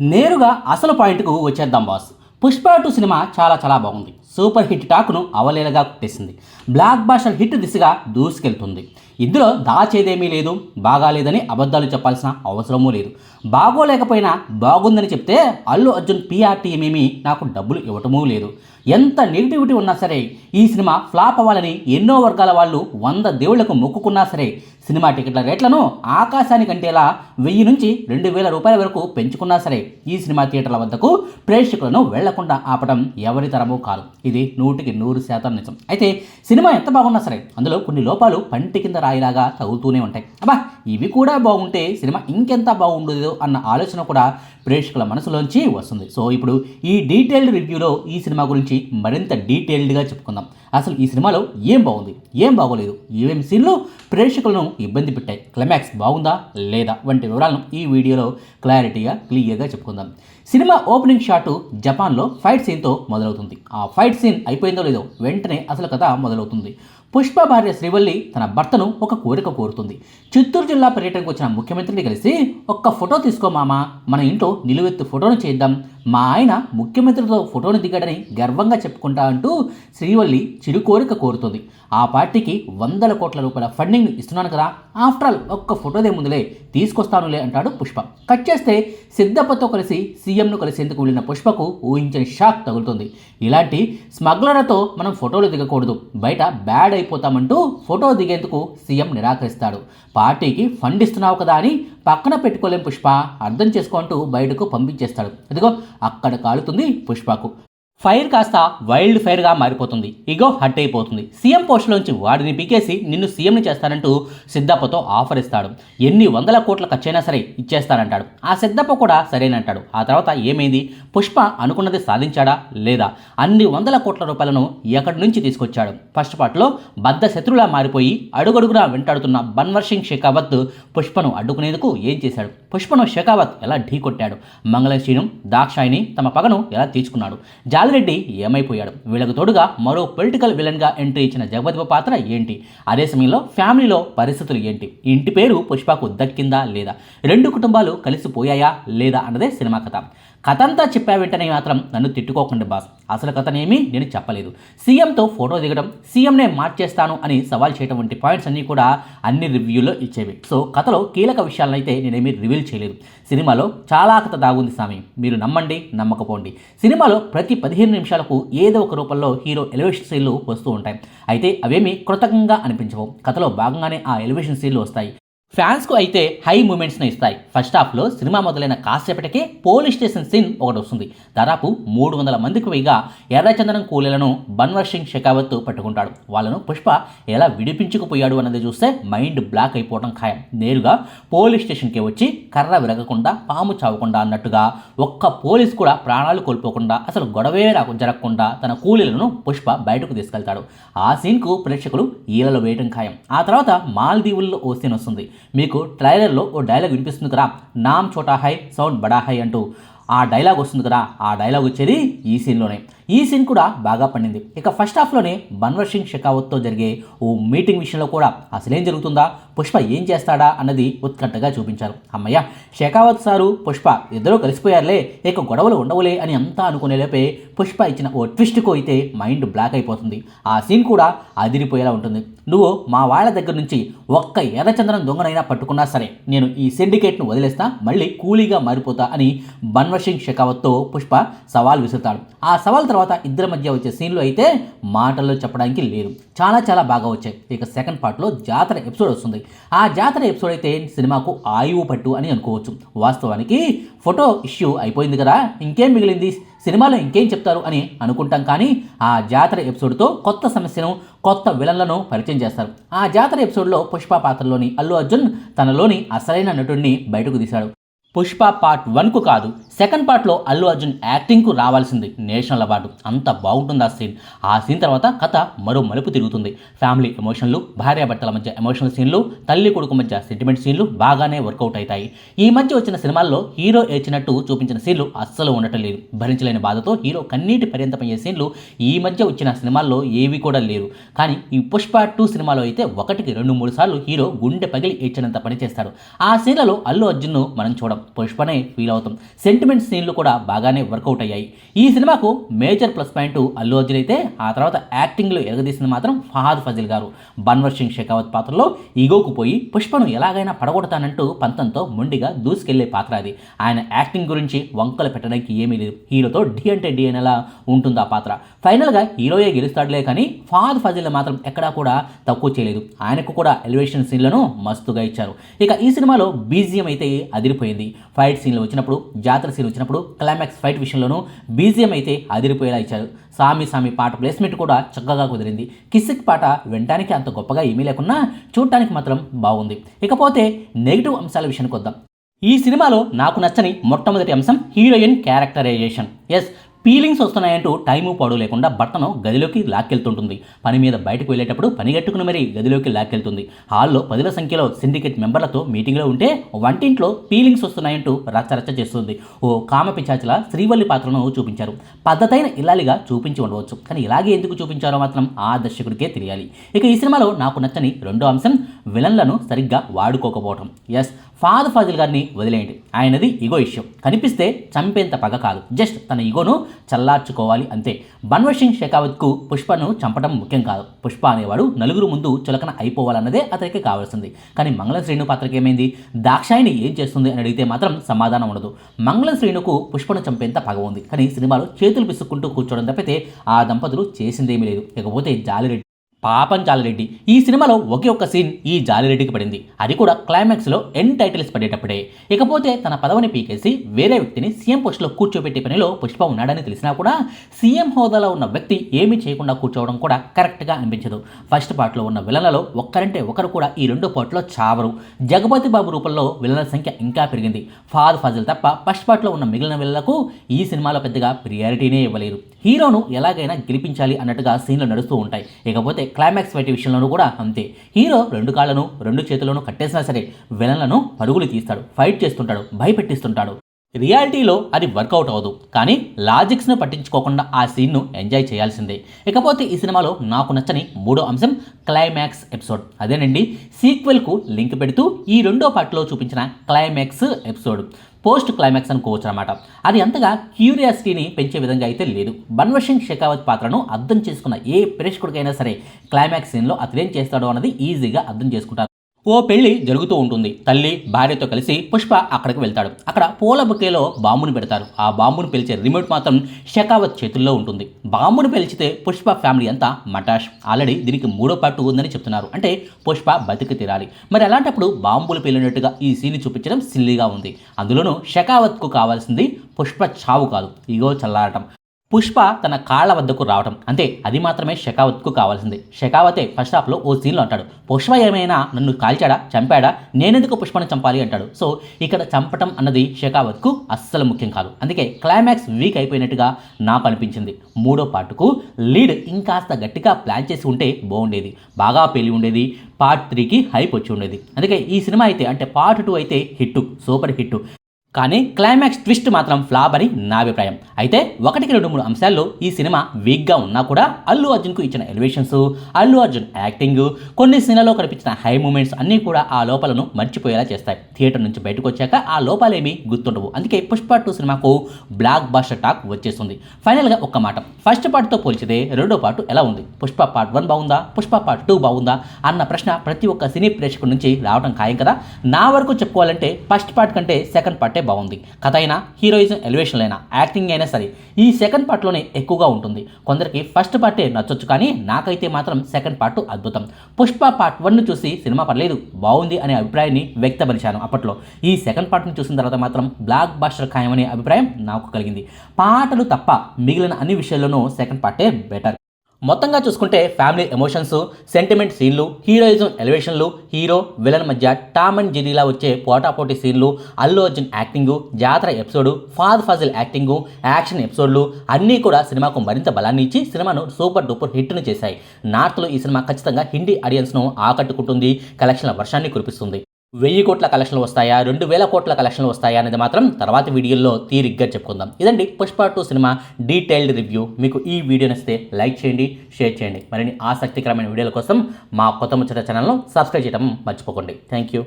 నేరుగా అసలు పాయింట్కు వచ్చేద్దాం బాస్. పుష్ప టూ సినిమా చాలా చాలా బాగుంది. సూపర్ హిట్ టాక్ను అవలేలగా కొట్టేసింది. బ్లాక్ బాస్టర్ హిట్ దిశగా దూసుకెళ్తుంది. ఇందులో దాచేదేమీ లేదు బాగాలేదని అబద్ధాలు చెప్పాల్సిన అవసరమూ లేదు. బాగోలేకపోయినా బాగుందని చెప్తే అల్లు అర్జున్ పిఆర్ టీం నాకు డబ్బులు ఇవ్వటమూ లేదు. ఎంత నెగిటివిటీ ఉన్నా సరే ఈ సినిమా ఫ్లాప్ అవ్వాలని ఎన్నో వర్గాల వాళ్ళు వంద దేవుళ్ళకు మొక్కుకున్నా సరే సినిమా టికెట్ల రేట్లను ఆకాశానికి అంటేలా వెయ్యి నుంచి రెండు వేల రూపాయల వరకు పెంచుకున్నా సరే ఈ సినిమా థియేటర్ల వద్దకు ప్రేక్షకులను వెళ్ళకుండా ఆపడం ఎవరి తరమూ కాదు. ఇది నూటికి నూరు శాతం నిజం. అయితే సినిమా ఎంత బాగున్నా సరే అందులో కొన్ని లోపాలు పంటి కింద రాయిలాగా తగులుతూనే ఉంటాయి. అబ్బా ఇవి కూడా బాగుంటే సినిమా ఇంకెంత బాగుండదు అన్న ఆలోచన కూడా ప్రేక్షకుల మనసులోంచి వస్తుంది. సో ఇప్పుడు ఈ డీటెయిల్డ్ రివ్యూలో ఈ సినిమా గురించి మరింత డీటెయిల్డ్గా చెప్పుకుందాం. అసలు ఈ సినిమాలో ఏం బాగుంది? ఏం బాగోలేదు? ఏమేమి సీన్లు ప్రేక్షకులను ఇబ్బంది పెట్టాయి? క్లైమాక్స్ బాగుందా లేదా? వంటి వివరాలను ఈ వీడియోలో క్లారిటీగా క్లియర్గా చెప్పుకుందాం. సినిమా ఓపెనింగ్ షాటు జపాన్లో ఫైట్ సీన్తో మొదలవుతుంది. ఆ ఫైట్ సీన్ అయిపోయిందో లేదో వెంటనే అసలు కథ మొదలవుతుంది. పుష్ప భార్య శ్రీవల్లి తన భర్తను ఒక కోరిక కోరుతుంది. చిత్తూరు జిల్లా పర్యటనకు వచ్చిన ముఖ్యమంత్రిని కలిసి ఒక్క ఫోటో తీసుకో మామ మన ఇంట్లో నిలువెత్తు ఫోటోను చేద్దాం మా ఆయన ముఖ్యమంత్రితో ఫోటోను దిగాడని గర్వంగా చెప్పుకుంటా అంటూ శ్రీవల్లి చిరు కోరిక కోరుతుంది. ఆ పార్టీకి వందల కోట్ల రూపాయల ఫండింగ్ ఇస్తున్నాను కదా ఆఫ్టర్ ఆల్ ఒక్క ఫోటోదే ముందులే తీసుకొస్తానులే అంటాడు పుష్ప. కట్ చేస్తే సిద్ధప్పతో కలిసి సీఎంను కలిసేందుకు వెళ్ళిన పుష్పకు ఊహించని షాక్ తగులుతుంది. ఇలాంటి స్మగ్లర్లతో మనం ఫోటోలు దిగకూడదు బయట బ్యాడ్ అయిపోతామంటూ ఫోటో దిగేందుకు సీఎం నిరాకరిస్తాడు. పార్టీకి ఫండ్ ఇస్తున్నావు కదా అని పక్కన పెట్టుకోలేం పుష్ప అర్థం చేసుకుంటూ బయటకు పంపించేస్తాడు. అదిగో అక్కడ కాలుతుంది పుష్పకు. ఫైర్ కాస్త వైల్డ్ ఫైర్గా మారిపోతుంది. ఇగో హట్ అయిపోతుంది. సీఎం పోస్టులోంచి వాడిని పీకేసి నిన్ను సీఎంని చేస్తానంటూ సిద్ధప్పతో ఆఫర్ ఇస్తాడు. ఎన్ని వందల కోట్ల ఖర్చైనా సరే ఇచ్చేస్తానంటాడు. ఆ సిద్ధప్ప కూడా సరేనంటాడు. ఆ తర్వాత ఏమైంది? పుష్ప అనుకున్నది సాధించాడా లేదా? అన్ని వందల కోట్ల రూపాయలను ఎక్కడి నుంచి తీసుకొచ్చాడు? ఫస్ట్ పార్ట్లో బద్ద శత్రులా మారిపోయి అడుగడుగునా వెంటాడుతున్న బన్వర్ సింగ్ షెకావత్ పుష్పను అడ్డుకునేందుకు ఏం చేశాడు? పుష్పను షెకావత్ ఎలా ఢీకొట్టాడు మంగళశ్రీను దాక్షాయిని తమ పగను ఎలా తీర్చుకున్నాడు? జాలిరెడ్డి ఏమైపోయాడు? వీళ్ళకు తోడుగా మరో పొలిటికల్ విలన్గా ఎంట్రీ ఇచ్చిన జగపతిప పాత్ర ఏంటి? అదే సమయంలో ఫ్యామిలీలో పరిస్థితులు ఏంటి? ఇంటి పేరు పుష్పకు దక్కిందా లేదా? రెండు కుటుంబాలు కలిసిపోయాయా లేదా అన్నదే సినిమా కథ. కథ అంతా చెప్పా వెంటనే మాత్రం నన్ను తిట్టుకోకండి బాస్. అసలు కథనేమీ నేను చెప్పలేదు. సీఎంతో ఫోటో దిగడం సీఎంనే మార్చేస్తాను అని సవాల్ చేయడం వంటి పాయింట్స్ అన్నీ కూడా అన్ని రివ్యూలో ఇచ్చేవి. సో కథలో కీలక విషయాలను అయితే నేనేమీ రివీల్ చేయలేదు. సినిమాలో చాలా కథ దాగుంది స్వామి మీరు నమ్మండి నమ్మకపోండి. సినిమాలో ప్రతి పదిహేను నిమిషాలకు ఏదో ఒక రూపంలో హీరో ఎలివేషన్ సీన్లు వస్తూ ఉంటాయి. అయితే అవేమీ కృతజ్ఞంగా అనిపించవు. కథలో భాగంగానే ఆ ఎలివేషన్ సీన్లు వస్తాయి. ఫ్యాన్స్కు అయితే హై మూమెంట్స్ని ఇస్తాయి. ఫస్ట్ హాఫ్లో సినిమా మొదలైన కాసేపటికే పోలీస్ స్టేషన్ సీన్ ఒకటి వస్తుంది దాదాపు మూడు వందల మందికి పైగా ఎర్రచందనం కూలీలను బన్వర్ సింగ్ షెకావత్ పట్టుకుంటాడు. వాళ్ళను పుష్ప ఎలా విడిపించుకుపోయాడు అన్నది చూస్తే మైండ్ బ్లాక్ అయిపోవడం ఖాయం. నేరుగా పోలీస్ స్టేషన్కి వచ్చి కర్ర విరగకుండా పాము చావకుండా అన్నట్టుగా ఒక్క పోలీస్ కూడా ప్రాణాలు కోల్పోకుండా అసలు గొడవే జరగకుండా తన కూలీలను పుష్ప బయటకు తీసుకెళ్తాడు. ఆ సీన్కు ప్రేక్షకులు ఈలలో వేయడం ఖాయం. ఆ తర్వాత మాల్దీవుల్లో ఓ సీన్ వస్తుంది. మీకు ట్రైలర్లో ఓ డైలాగ్ వినిపిస్తుంది కదా. నామ్ చోటా హై సౌండ్ బడా హై అంటూ ఆ డైలాగ్ వస్తుంది కదా. ఆ డైలాగ్ వచ్చేది ఈ సీన్లోనే. ఈ సీన్ కూడా బాగా పండింది. ఇక ఫస్ట్ హాఫ్లోనే బన్వర్ సింగ్ షెకావత్తో జరిగే ఓ మీటింగ్ విషయంలో కూడా అసలేం జరుగుతుందా? పుష్ప ఏం చేస్తాడా అన్నది ఉత్కంఠగా చూపించారు. అమ్మయ్య షెకావత్ సారు పుష్ప ఇద్దరూ కలిసిపోయారులే ఇక గొడవలు ఉండవులే అని అంతా అనుకునేలోపే పుష్ప ఇచ్చిన ఓ ట్విస్ట్కు అయితే మైండ్ బ్లాక్ అయిపోతుంది. ఆ సీన్ కూడా అదిరిపోయేలా ఉంటుంది. నువ్వు మా వాళ్ళ దగ్గర నుంచి ఒక్క ఎర్రచందనం దొంగనైనా పట్టుకున్నా సరే నేను ఈ సిండికేట్ను వదిలేస్తా మళ్ళీ కూలీగా మారిపోతా అని బన్వర్ సింగ్ షెకావత్తో పుష్ప సవాల్ విసురుతాడు. ఆ సవాల్ తర్వాత ఇద్దరి మధ్య వచ్చే సీన్లు అయితే మాటల్లో చెప్పడానికి లేదు. చాలా చాలా బాగా వచ్చాయి. ఇక సెకండ్ పార్ట్లో జాతర ఎపిసోడ్ వస్తుంది. ఆ జాతర ఎపిసోడ్ అయితే సినిమాకు ఆయువు పట్టు అని అనుకోవచ్చు. వాస్తవానికి ఫోటో ఇష్యూ అయిపోయింది కదా. ఇంకేం మిగిలింది? సినిమాలో ఇంకేం చెప్తారు అని అనుకుంటాం కానీ ఆ జాతర ఎపిసోడ్తో కొత్త సమస్యను కొత్త విలన్లను పరిచయం చేస్తారు. ఆ జాతర ఎపిసోడ్లో పుష్ప పాత్రలోని అల్లు అర్జున్ తనలోని అసలైన నటుడిని బయటకు తీశాడు. పుష్ప పార్ట్ వన్కు కాదు సెకండ్ పార్ట్లో అల్లు అర్జున్ యాక్టింగ్కు రావాల్సింది నేషనల్ అవార్డు. అంత బాగుంటుంది ఆ సీన్. ఆ సీన్ తర్వాత కథ మరో మలుపు తిరుగుతుంది. ఫ్యామిలీ ఎమోషన్లు భార్యాభర్తల మధ్య ఎమోషనల్ సీన్లు తల్లి కొడుకు మధ్య సెంటిమెంట్ సీన్లు బాగానే వర్కౌట్ అవుతాయి. ఈ మధ్య వచ్చిన సినిమాల్లో హీరో ఏచినట్టు చూపించిన సీన్లు అస్సలు ఉండటం లేదు. భరించలేని బాధతో హీరో కన్నీటి పర్యంతమయ్యే సీన్లు ఈ మధ్య వచ్చిన సినిమాల్లో ఏవి కూడా లేరు కానీ ఈ పుష్ప టూ సినిమాలో అయితే ఒకటికి రెండు మూడు సార్లు హీరో గుండె పగిలి ఏడ్చినంత పనిచేస్తాడు ఆ సీన్లలో అల్లు అర్జున్ను మనం చూడం. పుష్పనే ఫీల్ అవుతాం. సెంటిమెంట్ సెంటిమెంట్ సీన్లు కూడా బాగానే వర్కౌట్ అయ్యాయి. ఈ సినిమాకు major plus point Allu Arjun అయితే ఆ తర్వాత యాక్టింగ్లో ఎరగదీసింది మాత్రం ఫహాద్ ఫజిల్ గారు. బన్వర్ సింగ్ షెకావత్ పాత్రలో ఈగోకు పోయి పుష్పను ఎలాగైనా పడగొడతానంటూ పంతంతో మొండిగా దూసుకెళ్ళే పాత్ర అది. ఆయన యాక్టింగ్ గురించి వంకలు పెట్టడానికి ఏమీ లేదు. హీరోతో డి అంటే డి అనేలా ఉంటుంది ఆ పాత్ర. ఫైనల్గా హీరోయే గెలుస్తాడులే కానీ ఫాద్ ఫజిల్ మాత్రం ఎక్కడా కూడా తక్కువ చేయలేదు. ఆయనకు కూడా ఎలివేషన్ సీన్లను మస్తుగా ఇచ్చారు. ఇక ఈ సినిమాలో బీజియం అయితే అదిరిపోయింది. ఫైట్ సీన్లు వచ్చినప్పుడు జాతర సీన్ వచ్చినప్పుడు క్లైమాక్స్ ఫైట్ విషయంలోనూ బీజిఎం అయితే అదిరిపోయేలా ఇచ్చారు. సామి సామి పాట ప్లేస్మెంట్ కూడా చక్కగా కుదిరింది. కిసిక్ పాట వినడానికి అంత గొప్పగా ఏమీ లేకున్నా చూడటానికి మాత్రం బాగుంది. ఇకపోతే నెగిటివ్ అంశాల విషయానికి వద్దాం. ఈ సినిమాలో నాకు నచ్చని మొట్టమొదటి అంశం హీరోయిన్ క్యారెక్టరైజేషన్ ఎస్ ఫీలింగ్స్ వస్తున్నాయంటూ టైము పాడు లేకుండా భర్తను గదిలోకి లాక్కెళ్తుంటుంది. పని మీద బయటకు వెళ్ళేటప్పుడు పని గట్టుకుని మరీ గదిలోకి లాక్కెళ్తుంది. హాల్లో పదుల సంఖ్యలో సిండికేట్ మెంబర్లతో మీటింగ్లో ఉంటే వంటింట్లో ఫీలింగ్స్ వస్తున్నాయంటూ రచ్చరచ్చ చేస్తుంది. ఓ కామ పిచాచుల శ్రీవల్లి పాత్రను చూపించారు. పద్ధతైన ఇల్లాలిగా చూపించి ఉండవచ్చు. కానీ ఇలాగే ఎందుకు చూపించారో మాత్రం ఆ దర్శకుడికే తెలియాలి. ఇక ఈ సినిమాలో నాకు నచ్చని రెండో అంశం విలన్లను సరిగ్గా వాడుకోకపోవటం. ఎస్ ఫాదర్ ఫాజిల్ గారిని వదిలేయండి. ఆయనది ఇగో ఇష్యం. కనిపిస్తే చంపేంత పగ కాదు. జస్ట్ తన ఇగోను చల్లార్చుకోవాలి అంతే. బన్వర్ సింగ్ షెకావత్కు పుష్పను చంపడం ముఖ్యం కాదు. పుష్ప అనేవాడు నలుగురు ముందు చులకన అయిపోవాలన్నదే అతనికి కావాల్సింది. కానీ మంగళ శ్రేణు పాత్రకి ఏమైంది? దాక్షాయిని ఏం చేస్తుంది అని అడిగితే మాత్రం సమాధానం ఉండదు. మంగళ శ్రేణుకు పుష్పను చంపేంత పగ ఉంది. కానీ సినిమాలో చేతులు పిసుక్కుంటూ కూర్చోవడం తప్పితే ఆ దంపతులు చేసిందేమీ లేదు. ఇకపోతే జాలిరెడ్డి పాపం జాలిరెడ్డి. ఈ సినిమాలో ఒకే ఒక్క సీన్ ఈ జాలిరెడ్డికి పడింది. అది కూడా క్లైమాక్స్లో ఎన్ టైటిల్స్ పడేటప్పుడే. ఇకపోతే తన పదవిని పీకేసి వేరే వ్యక్తిని సీఎం పోస్టులో కూర్చోబెట్టే పనిలో పుష్ప ఉన్నాడని తెలిసినా కూడా సీఎం హోదాలో ఉన్న వ్యక్తి ఏమీ చేయకుండా కూర్చోవడం కూడా కరెక్ట్గా అనిపించదు. ఫస్ట్ పార్ట్లో ఉన్న విలన్లలో ఒక్కరంటే ఒకరు కూడా ఈ రెండో పార్ట్లో చావరు. జగపతి బాబు రూపంలో విలన్ల సంఖ్య ఇంకా పెరిగింది. ఫాద్ ఫజల్ తప్ప ఫస్ట్ పార్ట్లో ఉన్న మిగిలిన విలన్లకు ఈ సినిమాలో పెద్దగా ప్రియారిటీనే ఇవ్వలేరు. హీరోను ఎలాగైనా గెలిపించాలి అన్నట్టుగా సీన్లు నడుస్తూ ఉంటాయి. ఇకపోతే క్లైమాక్స్ ఫైట్ విషయంలోనూ కూడా అంతే. హీరో రెండు కాళ్ళను రెండు చేతులను కట్టేసినా సరే విలన్లను పరుగులు తీస్తాడు ఫైట్ చేస్తుంటాడు భయపెట్టిస్తుంటాడు. రియాలిటీలో అది వర్కౌట్ అవ్వదు. కానీ లాజిక్స్ను పట్టించుకోకుండా ఆ సీన్ను ఎంజాయ్ చేయాల్సిందే. ఇకపోతే ఈ సినిమాలో నాకు నచ్చని మూడో అంశం క్లైమాక్స్ ఎపిసోడ్. అదేనండి సీక్వెల్కు లింక్ పెడుతూ ఈ రెండో పార్ట్లో చూపించిన క్లైమాక్స్ ఎపిసోడ్. పోస్ట్ క్లైమాక్స్ అనుకోవచ్చు అనమాట అది అంతగా క్యూరియాసిటీని పెంచే విధంగా అయితే లేదు. బన్వర్ సింగ్ షెకావత్ పాత్రను అర్థం చేసుకున్న ఏ ప్రేక్షకుడికైనా సరే క్లైమాక్స్ సీన్లో అతడేం చేస్తాడో అన్నది ఈజీగా అర్థం చేసుకుంటారు. ఓ పెళ్ళి జరుగుతూ ఉంటుంది. తల్లి భార్యతో కలిసి పుష్ప అక్కడికి వెళ్తాడు. అక్కడ పూల బుకేలో బాంబును పెడతారు. ఆ బాంబును పిలిచే రిమోట్ మాత్రం షెకావత్ చేతుల్లో ఉంటుంది. బాంబును పిలిచితే పుష్ప ఫ్యామిలీ అంతా మటాష్. ఆల్రెడీ దీనికి మూడో పార్ట్ ఉందని చెప్తున్నారు. అంటే పుష్ప బతికి తీరాలి. మరి అలాంటప్పుడు బాంబులు పేలినట్టుగా ఈ సీన్ చూపించడం సిల్లీగా ఉంది. అందులోనూ షెకావత్కు కావాల్సింది పుష్ప చావు కాదు. ఇగో చల్లారటం. పుష్ప తన కాళ్ళ వద్దకు రావటం. అంతే అది మాత్రమే షెకావత్కు కావాల్సింది. షెకావతే ఫస్ట్ హాఫ్లో ఓ సీన్లో అంటాడు. పుష్ప ఏమైనా నన్ను కాల్చాడా? చంపాడా? నేనెందుకు పుష్పను చంపాలి? అంటాడు. సో ఇక్కడ చంపటం అన్నది షెకావత్కు అస్సలు ముఖ్యం కాదు. అందుకే క్లైమాక్స్ వీక్ అయిపోయినట్టుగా నాకు అనిపించింది. మూడో పార్టుకు లీడ్ ఇంకాస్త గట్టిగా ప్లాన్ చేసి ఉంటే బాగుండేది. బాగా పెళ్ళి ఉండేది. పార్ట్ త్రీకి హైప్ వచ్చి ఉండేది. అందుకే ఈ సినిమా అయితే అంటే పార్ట్ టూ అయితే హిట్టు సూపర్ హిట్టు. కానీ క్లైమాక్స్ ట్విస్ట్ మాత్రం ఫ్లాప్ అని నా అభిప్రాయం. అయితే ఒకటికి రెండు మూడు అంశాల్లో ఈ సినిమా వీక్గా ఉన్నా కూడా అల్లు అర్జున్కు ఇచ్చిన ఎలివేషన్స్ అల్లు అర్జున్ యాక్టింగ్ కొన్ని సినిమాలో కనిపించిన హై మూమెంట్స్ అన్నీ కూడా ఆ లోపాలను మర్చిపోయేలా చేస్తాయి. థియేటర్ నుంచి బయటకు వచ్చాక ఆ లోపాలేమీ గుర్తుండవు. అందుకే పుష్ప టూ సినిమాకు బ్లాక్ బాస్టర్ టాక్ వచ్చేస్తుంది. ఫైనల్గా ఒక్క మాట. ఫస్ట్ పార్ట్తో పోల్చితే రెండో పార్ట్ ఎలా ఉంది? పుష్ప పార్ట్ వన్ బాగుందా? పుష్ప పార్ట్ టూ బాగుందా? అన్న ప్రశ్న ప్రతి ఒక్క సినీ ప్రేక్షకుడి నుంచి రావడం ఖాయం కదా? నా వరకు చెప్పుకోవాలంటే ఫస్ట్ పార్ట్ కంటే సెకండ్ పార్టే బాగుంది. కథ అయినా హీరోయిజం ఎలివేషన్ అయినా యాక్టింగ్ అయినా సరే ఈ సెకండ్ పార్ట్లోనే ఎక్కువగా ఉంటుంది. కొందరికి ఫస్ట్ పార్టే నచ్చొచ్చు కానీ నాకైతే మాత్రం సెకండ్ పార్ట్ అద్భుతం. పుష్ప పార్ట్ వన్ను చూసి సినిమా పర్లేదు బాగుంది అనే అభిప్రాయాన్ని వ్యక్తపరిచాను అప్పట్లో. ఈ సెకండ్ పార్ట్ని చూసిన తర్వాత మాత్రం బ్లాక్ బాస్టర్ ఖాయమనే అభిప్రాయం నాకు కలిగింది. పాటలు తప్ప మిగిలిన అన్ని విషయాల్లోనూ సెకండ్ పార్టే బెటర్. మొత్తంగా చూసుకుంటే ఫ్యామిలీ ఎమోషన్స్ సెంటిమెంట్ సీన్లు హీరోయిజం ఎలివేషన్లు హీరో విలన్ మధ్య టామ్ అండ్ జెరీలా వచ్చే పోటాపోటీ సీన్లు అల్లు అర్జున్ యాక్టింగు జాతర episode Fahadh Faasil acting action ఎపిసోడ్లు అన్నీ కూడా సినిమాకు మరింత బలాన్ని ఇచ్చి సినిమాను సూపర్ డూపర్ హిట్ను చేశాయి. నార్త్లో ఈ సినిమా ఖచ్చితంగా హిందీ ఆడియన్స్ను ఆకట్టుకుంటుంది కలెక్షన్ల వర్షాన్ని కురిపిస్తుంది. వెయ్యి కోట్ల కలెక్షన్లు వస్తాయా? రెండు వేల కోట్ల కలెక్షన్లు వస్తాయా అనేది మాత్రం తర్వాత వీడియోలో తీరిగ్గా చెప్పుకుందాం. ఇదండి Pushpa two cinema detailed review. మీకు ఈ వీడియో నచ్చితే లైక్ చేయండి షేర్ చేయండి. మరిన్ని ఆసక్తికరమైన వీడియోల కోసం మా కొత్త ముచ్చట ఛానల్ను సబ్స్క్రైబ్ చేయడం మర్చిపోకండి. Thank you.